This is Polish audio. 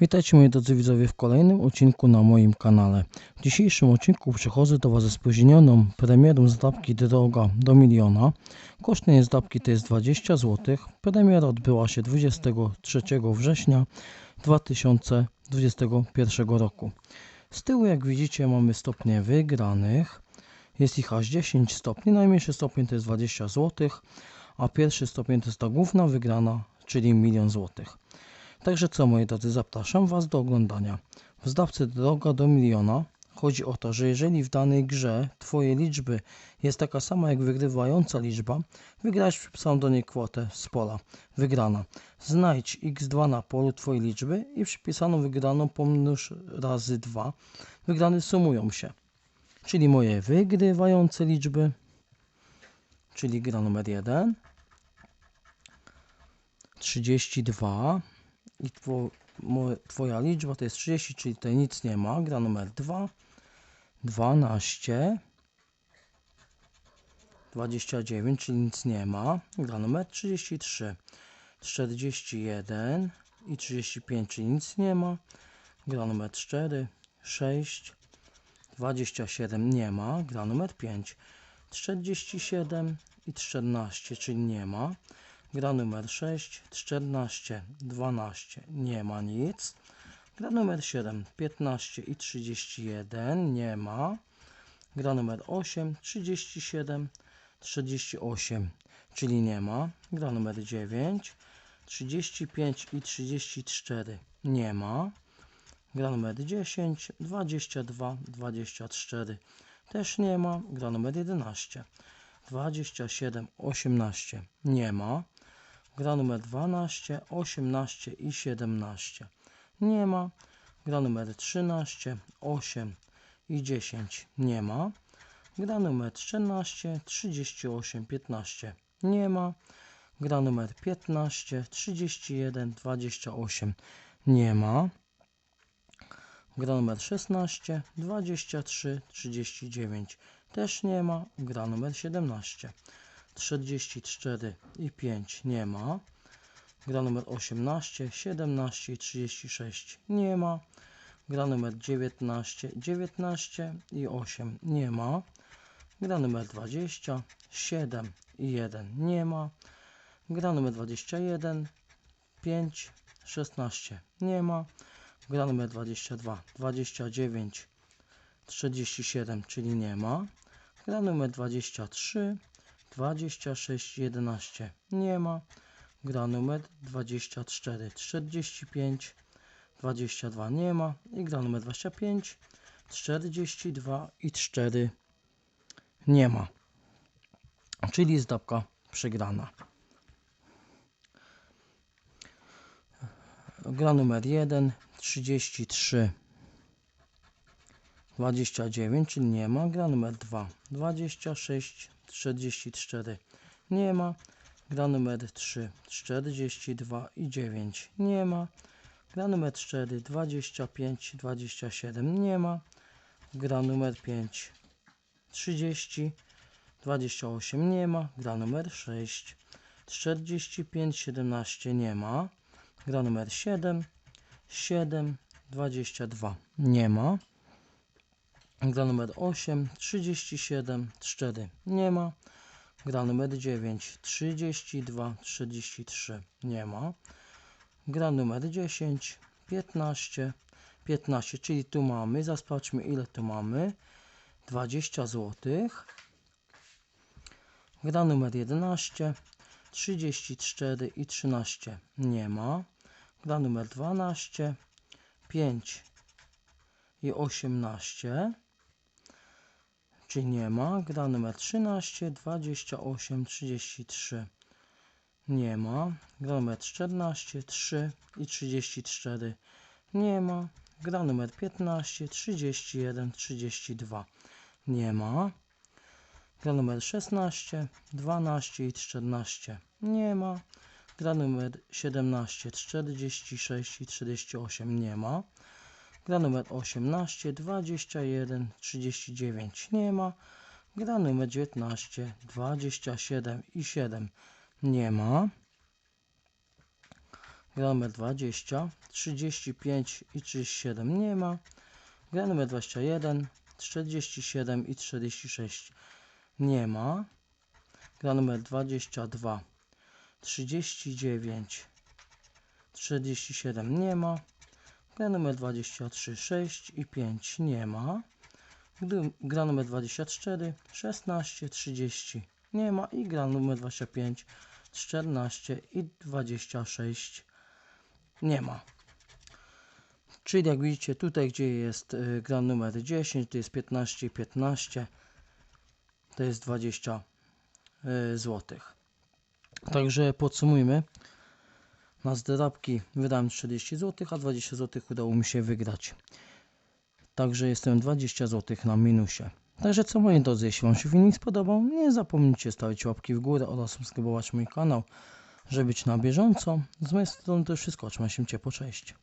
Witajcie moi drodzy widzowie w kolejnym odcinku na moim kanale. W dzisiejszym odcinku przychodzę do Was ze spóźnioną premierą zdabki Droga do miliona. Koszt tej zdabki to jest 20 zł. Premiera odbyła się 23 września 2021 roku. Z tyłu jak widzicie mamy stopnie wygranych. Jest ich aż 10 stopni. Najmniejszy stopień to jest 20 zł, a pierwszy stopień to jest ta główna wygrana, czyli milion złotych. Także co moi drodzy, zapraszam Was do oglądania. W zdawcy Droga do miliona chodzi o to, że jeżeli w danej grze Twoje liczby jest taka sama jak wygrywająca liczba, wygrałeś przypisaną do niej kwotę z pola. Wygrana. Znajdź x2 na polu Twojej liczby i przypisaną wygraną pomnóż razy 2. Wygrane sumują się. Czyli moje wygrywające liczby, czyli gra numer 1, 32 i two, mo, Twoja liczba to jest 30, czyli tutaj nic nie ma. Gra numer 2, 12, 29, czyli nic nie ma. Gra numer 33, 41 i 35, czyli nic nie ma. Gra numer 4, 6, 27 nie ma. Gra numer 5, 47 i 14, czyli nie ma. Gra numer 6, 14, 12, nie ma nic. Gra numer 7, 15 i 31, nie ma. Gra numer 8, 37, 38, czyli nie ma. Gra numer 9, 35 i 34, nie ma. Gra numer 10, 22, 24, też nie ma. Gra numer 11, 27, 18, nie ma. Gra numer 12, 18 i 17. Nie ma. Gra numer 13, 8 i 10. Nie ma. Gra numer 14, 38, 15. Nie ma. Gra numer 15, 31, 28. Nie ma. Gra numer 16, 23, 39. Też nie ma. Gra numer 17. 44 i 5 nie ma. Gra numer 18, 17 i 36 nie ma. Gra numer 19, 19 i 8 nie ma. Gra numer 20, 7 i 1 nie ma. Gra numer 21, 5, 16 nie ma. Gra numer 22, 29, 37, czyli nie ma. Gra numer 23, 26, 11 nie ma. Gra numer 24, 45, 22 nie ma. I gra numer 25, 42 i 4 nie ma. Czyli zdobka przegrana. Gra numer 1, 33, 29, czyli nie ma. Gra numer 2, 26, 44 nie ma. Gra numer 3 42 i 9 nie ma. Gra numer 4 25 27 nie ma. Gra numer 5 30 28 nie ma. Gra numer 6 45 17 nie ma. Gra numer 7 7 22 nie ma. Gra numer 8, 37, 4 nie ma. Gra numer 9, 32, 33 nie ma. Gra numer 10, 15, 15, czyli tu mamy, zasprawdźmy ile tu mamy. 20 zł. Gra numer 11, 34 i 13 nie ma. Gra numer 12, 5 i 18 czy nie ma? Gra numer 13, 28, 33. Nie ma. Gra numer 14, 3 i 34. Nie ma. Gra numer 15, 31, 32. Nie ma. Gra numer 16, 12 i 14. Nie ma. Gra numer 17, 46 i 38. Nie ma. Gra numer 18, 21, 39 nie ma. Gra numer 19, 27 i 7 nie ma. gra numer 20, 35 i 37 nie ma, gra numer 21, 47 i 46 nie ma, gra numer 22, 39, 47 nie ma, gra numer 23, 6 i 5 nie ma, Gdy- gra numer 24, 16, 30 nie ma i gra numer 25, 14 i 26 nie ma. Czyli jak widzicie tutaj, gdzie jest y, gra numer 10, to jest 15 i 15, to jest 20 y, złotych. Także podsumujmy. Na zdrabki wydałem 40 zł, a 20 zł udało mi się wygrać. Także jestem 20 zł na minusie. Także co moi drodzy, jeśli Wam się filmik spodobał, nie zapomnijcie stawić łapki w górę oraz subskrybować mój kanał, żeby być na bieżąco. Z mojej strony to wszystko. Trzymaj się ciepło, cześć.